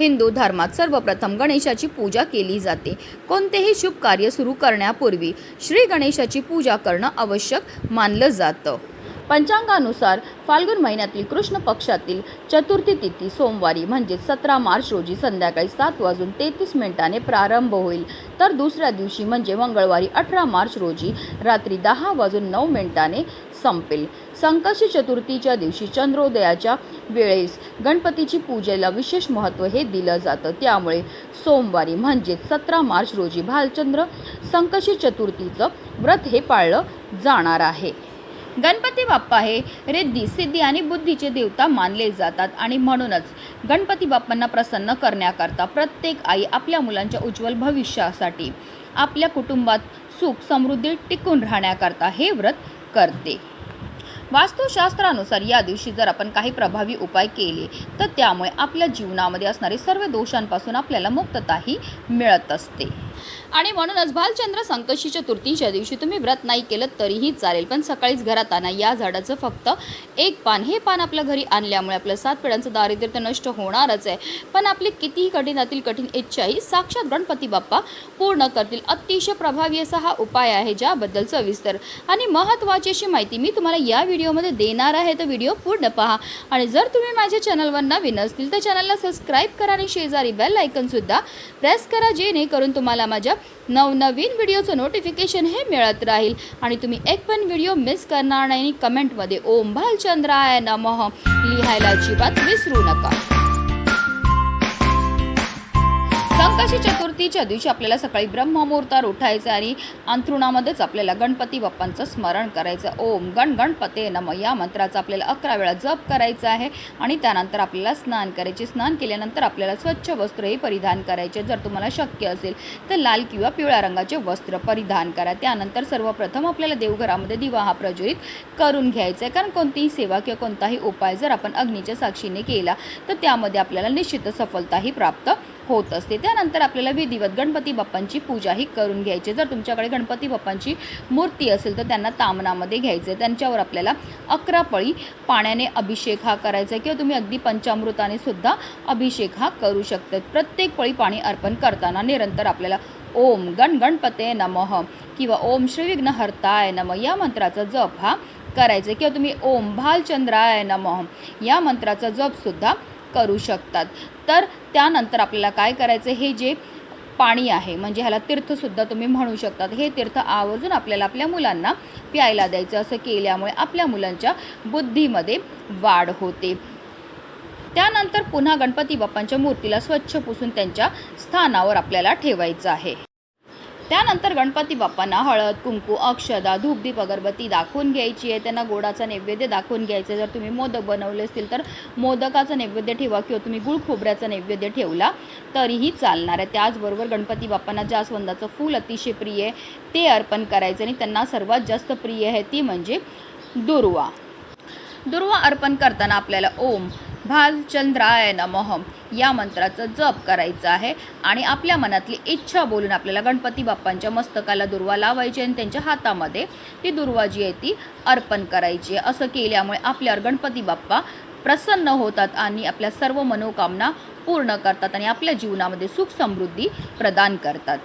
हिंदू धर्मात सर्वप्रथम गणेशाची पूजा केली जाते. कोणतेही शुभ कार्य सुरू करण्यापूर्वी श्री गणेशाची पूजा करणं आवश्यक मानलं जातं. पंचांगानुसार फाल्गुन महिन्यातील कृष्ण पक्षातील चतुर्थी तिथी सोमवारी म्हणजे सतरा मार्च रोजी संध्याकाळी सात वाजून तेहतीस मिनिटाने प्रारंभ होईल. तर दुसऱ्या दिवशी म्हणजे मंगळवारी अठरा मार्च रोजी रात्री दहा वाजून नऊ मिनिटाने संपेल. संकष्टी चतुर्थीच्या दिवशी चंद्रोदयाच्या वेळेस गणपतीची पूजेला विशेष महत्त्व हे दिलं जातं. त्यामुळे सोमवारी म्हणजेच सतरा मार्च रोजी भालचंद्र संकष्टी चतुर्थीचं व्रत हे पाळलं जाणार आहे. गणपती बाप्पा हे रिद्धी सिद्धी आणि बुद्धीचे देवता मानले जातात आणि म्हणूनच गणपती बाप्पांना प्रसन्न करण्याकरता प्रत्येक आई आपल्या मुलांच्या उज्ज्वल भविष्यासाठी आपल्या कुटुंबात सुख समृद्धी टिकून राहण्याकरता हे व्रत करते. वास्तुशास्त्रानुसार या दिवशी जर आपण काही प्रभावी उपाय केले तर त्यामुळे आपल्या जीवनामध्ये असणारे सर्व दोषांपासून आपल्याला मुक्तताही मिळत असते. आणि म्हणूनच भालचंद्र संकष्टी चतुर्थीच्या दिवशी तुम्ही व्रत नाही केलं तरीही चालेल. पण सकाळीच घरात आणा. या झाडाचं फक्त एक पान. हे पान आपल्या घरी आणल्यामुळे आपलं सात पिढ्यांचं दारिद्र्य तर नष्ट होणारच आहे. पण आपली कितीही कठीणातील कठीण इच्छाही साक्षात गणपती बाप्पा पूर्ण करतील. अतिशय प्रभावी असा हा उपाय आहे ज्याबद्दल सविस्तर आणि महत्त्वाची अशी माहिती मी तुम्हाला या व्हिडिओमध्ये देणार आहे. तर व्हिडिओ पूर्ण पहा. आणि जर तुम्ही माझ्या चॅनलवर नवीन असतील तर चॅनलला सबस्क्राईब करा आणि शेजारी बेल आयकनसुद्धा प्रेस करा जेणेकरून तुम्हाला माझ्या नवनवीन व्हिडिओचं नोटिफिकेशन हे मिळत राहील. आणि तुम्ही एक पण व्हिडिओ मिस करणार नाही आणि कमेंटमध्ये ओम भालचंद्राय नमः लिहायला अजिबात विसरू नका. संकष्टी चतुर्थीच्या दिवशी आपल्याला सकाळी ब्रह्ममुहूर्तावर उठायचं आणि अंथरुणामध्येच आपल्याला गणपती बाप्पांचं स्मरण करायचं. ओम गण गणपते नम. या मंत्राचा आपल्याला अकरा वेळा जप करायचा आहे आणि त्यानंतर आपल्याला स्नान करायचे. स्नान केल्यानंतर आपल्याला स्वच्छ वस्त्र हे परिधान करायचे. जर तुम्हाला शक्य असेल तर लाल किंवा पिवळ्या रंगाचे वस्त्र परिधान करा. त्यानंतर सर्वप्रथम आपल्याला देवघरामध्ये दिवा हा प्रज्वलित करून घ्यायचा आहे. कारण कोणतीही सेवा किंवा कोणताही उपाय जर आपण अग्नीच्या साक्षीने केला तर त्यामध्ये आपल्याला निश्चित सफलताही प्राप्त होत असते. त्यानंतर आपल्याला विधिवत गणपती बाप्पांची पूजाही करून घ्यायची. जर तुमच्याकडे गणपती बाप्पांची मूर्ती असेल तर त्यांना तामनामध्ये घ्यायचे त्यांच्यावर आपल्याला अकरा पळी पाण्याने अभिषेक हा करायचा किंवा तुम्ही अगदी पंचामृताने सुद्धा अभिषेक हा करू शकतात प्रत्येक पळी पाणी अर्पण करताना निरंतर आपल्याला ओम गण गणपते नमः किंवा ओम श्री विघ्नहर्ताय नम या मंत्राचा जप हा करायचा किंवा तुम्ही ओम भालचंद्राय नमः या मंत्राचा जपसुद्धा करू शकतात. तर त्यानंतर आपल्याला काय करायचं हे जे पाणी आहे म्हणजे ह्याला तीर्थसुद्धा तुम्ही म्हणू शकतात. हे तीर्थ आवर्जून आपल्याला आपल्या मुलांना प्यायला द्यायचं. असं केल्यामुळे आपल्या मुलांच्या बुद्धीमध्ये वाढ होते. त्यानंतर पुन्हा गणपती बाप्पांच्या मूर्तीला स्वच्छ पुसून त्यांच्या स्थानावर आपल्याला ठेवायचं आहे. त्यानंतर गणपती बाप्पांना हळद कुंकू अक्षदा धूपदीप अगरबत्ती दाखवून घ्यायची आहे. त्यांना गोडाचा नैवेद्य दाखवून घ्यायचं आहे. जर तुम्ही मोदक बनवले असतील तर मोदकाचा नैवेद्य ठेवा किंवा तुम्ही गुळ खोबऱ्याचा नैवेद्य ठेवला तरीही चालणार आहे. त्याचबरोबर गणपती बाप्पांना जास्वंदाचं फूल अतिशय प्रिय आहे ते अर्पण करायचं आणि त्यांना सर्वात जास्त प्रिय आहे ती म्हणजे दुर्वा. दुर्वा अर्पण करताना आपल्याला ओम भालचंद्राय नमः. या मंत्राचं जप करायचं आहे आणि आपल्या मनातली इच्छा बोलून आपल्याला गणपती बाप्पांच्या मस्तकाला दुर्वा लावायची आणि त्यांच्या हातामध्ये ती दुर्वा जी आहे ती अर्पण करायची आहे. असं केल्यामुळे आपल्यावर गणपती बाप्पा प्रसन्न होतात आणि आपल्या सर्व मनोकामना पूर्ण करतात आणि आपल्या जीवनामध्ये सुख समृद्धी प्रदान करतात.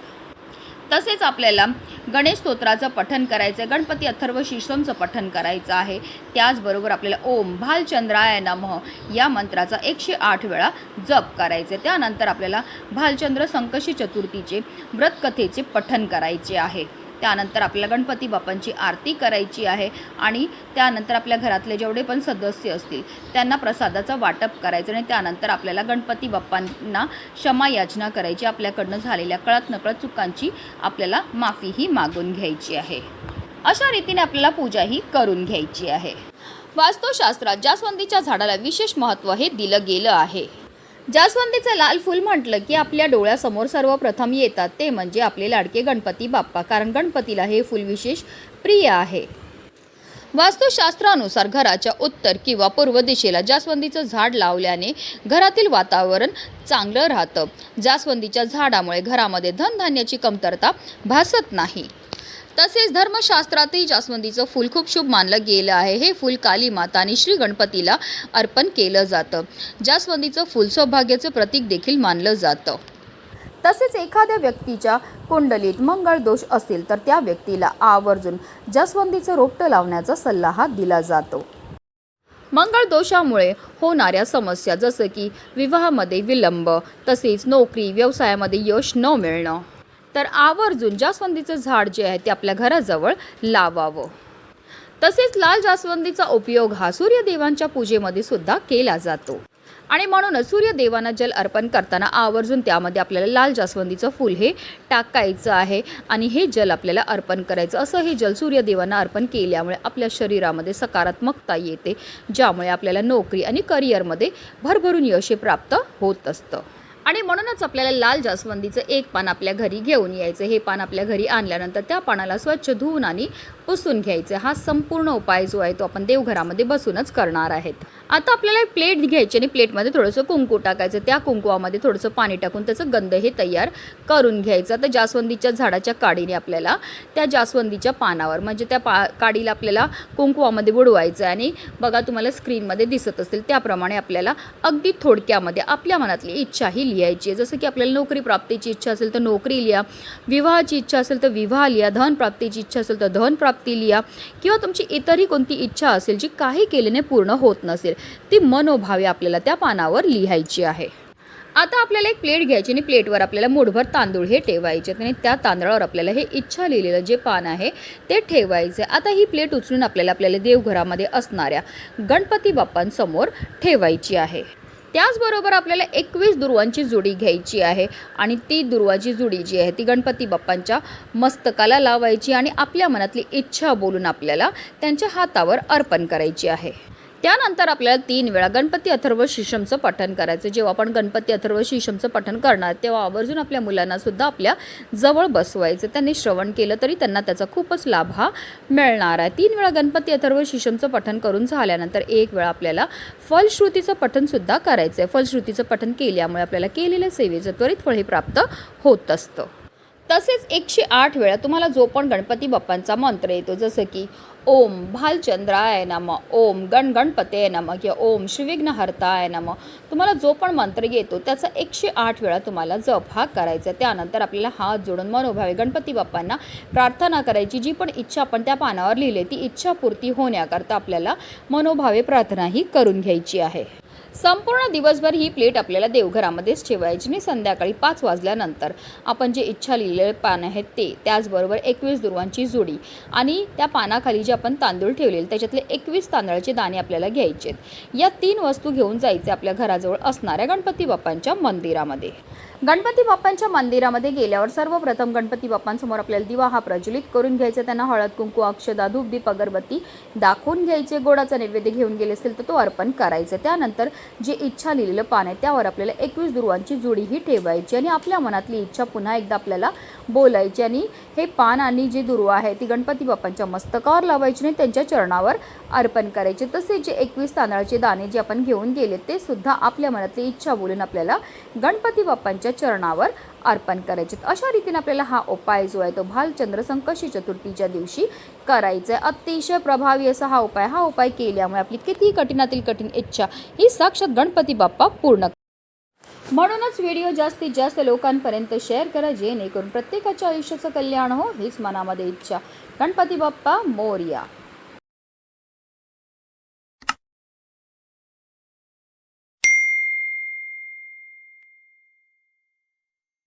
तसेच आपल्याला गणेश स्तोत्राचं पठन करायचं आहे गणपती अथर्व शीर्षमचं पठन करायचं आहे. त्याचबरोबर आपल्याला ओम भालचंद्राय नमः या मंत्राचा एकशे आठ वेळा जप करायचे त्यानंतर आपल्याला भालचंद्र संकशी चतुर्थीचे व्रतकथेचे पठन करायचे आहे. त्यानंतर आपल्याला गणपती बाप्पांची आरती करायची आहे आणि त्यानंतर आपल्या घरातले जेवढे पण सदस्य असतील त्यांना प्रसादाचं वाटप करायचं आणि त्यानंतर आपल्याला गणपती बाप्पांना क्षमा याचना करायची. आपल्याकडनं झालेल्या कळत नकळत चुकांची आपल्याला माफीही मागून घ्यायची आहे. अशा रीतीने आपल्याला पूजाही करून घ्यायची आहे. वास्तुशास्त्रात जास्वंदीच्या झाडाला विशेष महत्त्व हे दिलं गेलं आहे. जास्वंदीचं लाल फूल म्हटलं की आपल्या डोळ्यासमोर सर्वप्रथम येतात. ते म्हणजे आपले लाडके गणपती बाप्पा. कारण गणपतीला हे फूल विशेष प्रिय आहे. वास्तुशास्त्रानुसार घराच्या उत्तर किंवा पूर्व दिशेला जास्वंदीचं झाड लावल्याने घरातील वातावरण चांगलं राहतं. जास्वंदीच्या झाडामुळे घरामध्ये धनधान्याची कमतरता भासत नाही. तसेच धर्मशास्त्रातही जास्वंदीचं फूल खूप शुभ मानलं गेलं आहे. हे फूल काली माता आणि श्री गणपतीला अर्पण केलं जातं. जास्वंदीचं फूल सौभाग्याचं प्रतीक देखील मानलं जातं. तसेच एखाद्या व्यक्तीच्या कुंडलीत मंगळ दोष असेल तर त्या व्यक्तीला आवर्जून जास्वंदीचं रोपटं लावण्याचा सल्ला हा दिला जातो. मंगळ दोषामुळे होणाऱ्या समस्या जसं की विवाहामध्ये विलंब तसेच नोकरी व्यवसायामध्ये यश न मिळणं. तर आवर्जून जास्वंदीचं झाड जे आहे ते आपल्या घराजवळ लावावं. तसेच लाल जास्वंदीचा उपयोग हा सूर्यदेवांच्या पूजेमध्ये सुद्धा केला जातो. आणि म्हणूनच सूर्यदेवांना जल अर्पण करताना आवर्जून त्यामध्ये आपल्याला लाल जास्वंदीचं फूल हे टाकायचं आहे आणि हे जल आपल्याला अर्पण करायचं. असं हे जल सूर्यदेवांना अर्पण केल्यामुळे आपल्या शरीरामध्ये सकारात्मकता येते ज्यामुळे आपल्याला नोकरी आणि करिअरमध्ये भरभरून यश प्राप्त होत असतं. आणि म्हणूनच आपल्याला लाल जास्वंदीचं एक पान आपल्या घरी घेऊन यायचं. हे पान आपल्या घरी आणल्यानंतर त्या पानाला स्वच्छ धुवून आणि पुसून घ्यायचं. हा संपूर्ण उपाय जो आहे तो आपण देवघरामध्ये बसूनच करणार आहेत. आता आपल्याला एक प्लेट घ्यायची आणि प्लेटमध्ये थोडंसं कुंकू टाकायचं. त्या कुंकुवामध्ये थोडंसं पाणी टाकून त्याचं गंध हे तयार करून घ्यायचं. तर जास्वंदीच्या झाडाच्या काडीने आपल्याला त्या जास्वंदीच्या पानावर म्हणजे त्या पा काडीला आपल्याला कुंकुवामध्ये बुडवायचं आहे. आणि बघा तुम्हाला स्क्रीनमध्ये दिसत असेल त्याप्रमाणे आपल्याला अगदी थोडक्यामध्ये आपल्या मनातली इच्छाही लिहायची आहे. जसं की आपल्याला नोकरी प्राप्तीची इच्छा असेल तर नोकरी लिहा. विवाहाची इच्छा असेल तर विवाह लिहा. धन प्राप्तीची इच्छा असेल तर धन प्राप्ती लिहा किंवा तुमची इतरही कोणती इच्छा असेल जी काही केल्याने पूर्ण होत नसेल ती मनोभावे आपल्याला त्या पानावर लिहायची आहे. आता आपल्याला एक प्लेट घ्यायची आणि प्लेटवर आपल्याला मुठभर तांदूळ हे ठेवायचे आणि त्या तांदळावर आपल्याला हे इच्छा लिहिलेलं जे पान आहे ते ठेवायचे आता ही प्लेट उचलून आपल्याला आपल्याला देवघरामध्ये असणाऱ्या गणपती बाप्पांसमोर ठेवायची आहे. त्याचबरोबर आपल्याला एकवीस दुर्वांची जुडी घ्यायची आहे आणि ती दुर्वाची जुडी जी आहे ती गणपती बाप्पांच्या मस्तकाला लावायची आणि आपल्या मनातली इच्छा बोलून आपल्याला त्यांच्या हातावर अर्पण करायची आहे. त्यानंतर आपल्याला तीन वेळा गणपती अथर्व शिशमचं पठण करायचं. जेव्हा आपण गणपती अथर्व शिशमचं पठण करणार तेव्हा आवर्जून आपल्या मुलांना सुद्धा आपल्या जवळ बसवायचं. त्यांनी श्रवण केलं तरी त्यांना त्याचा खूपच लाभ हा मिळणार आहे. तीन वेळा गणपती अथर्व शिशमचं पठण करून झाल्यानंतर एक वेळा आपल्याला फलश्रुतीचं पठणसुद्धा करायचं आहे फलश्रुतीचं पठण केल्यामुळे आपल्याला केलेल्या सेवेचं त्वरित फळ हे प्राप्त होत असतं. तसेच एकशे आठ वेळा तुम्हाला जो पण गणपती बाप्पांचा मंत्र येतो जसं की ओम भालचंद्राय नम ओम गण गणपते नम किंवा ओम श्रीविघ्नहर्ताय नम. तुम्हाला जो पण मंत्र येतो त्याचा एकशे आठ वेळा तुम्हाला जप हा करायचा त्यानंतर आपल्याला हात जोडून मनोभावे गणपती बाप्पांना प्रार्थना करायची. जी पण इच्छा आपण त्या पानावर लिहिली ती इच्छापूर्ती होण्याकरता आपल्याला मनोभावे प्रार्थनाही करून घ्यायची आहे. संपूर्ण दिवसभर ही प्लेट आपल्याला देवघरामध्येच ठेवायची आणि संध्याकाळी पाच वाजल्यानंतर आपण जे इच्छा लिहिलेले पान आहेत ते त्याचबरोबर एकवीस दुर्वांची जोडी आणि त्या पानाखाली जे आपण तांदूळ ठेवलेले त्याच्यातले एकवीस तांदळाचे दाणे आपल्याला घ्यायचे आहेत. या तीन वस्तू घेऊन जायचे आपल्या घराजवळ असणाऱ्या गणपती बाप्पांच्या मंदिरामध्ये गणपती बाप्पांच्या मंदिरामध्ये गेल्यावर सर्वप्रथम गणपती बाप्पांसमोर आपल्याला दिवा हा प्रज्वलित करून घ्यायचा. त्यांना हळद कुंकू अक्षदा धूप दीप अगरबत्ती दाखवून घ्यायचे. गोडाचा नैवेद्य घेऊन गेले असतील तर तो अर्पण करायचं. त्यानंतर जे इच्छा लिहिलेलं पान आहे त्यावर आपल्याला एकवीस दुर्वांची जुडीही ठेवायची आणि आपल्या मनातली इच्छा पुन्हा एकदा आपल्याला बोलायची आणि हे पान आणि जी दुर्वा आहे ती गणपती बाप्पांच्या मस्तकावर लावायची आणि त्यांच्या चरणावर अर्पण करायचे. तसेच जे एकवीस तांदळाचे दाणे जे आपण घेऊन गेले ते सुद्धा आपल्या मनातली इच्छा बोलून आपल्याला गणपती बाप्पांच्या चरणावर अर्पण करायचे. अशा रीतीने आपल्याला हा उपाय जो आहे तो भालचंद्र संकष्टी चतुर्थीच्या दिवशी करायचा आहे अतिशय प्रभावी असा हा उपाय. हा उपाय केल्यामुळे आपली किती कठीणातील कठीण इच्छा ही साक्षात गणपती बाप्पा पूर्ण म्हणूनच व्हिडिओ जास्तीत जास्त लोकांपर्यंत शेअर करा जेणेकरून प्रत्येकाच्या आयुष्याचं कल्याण हो हीच मनामध्ये इच्छा. गणपती बाप्पा मोर्या.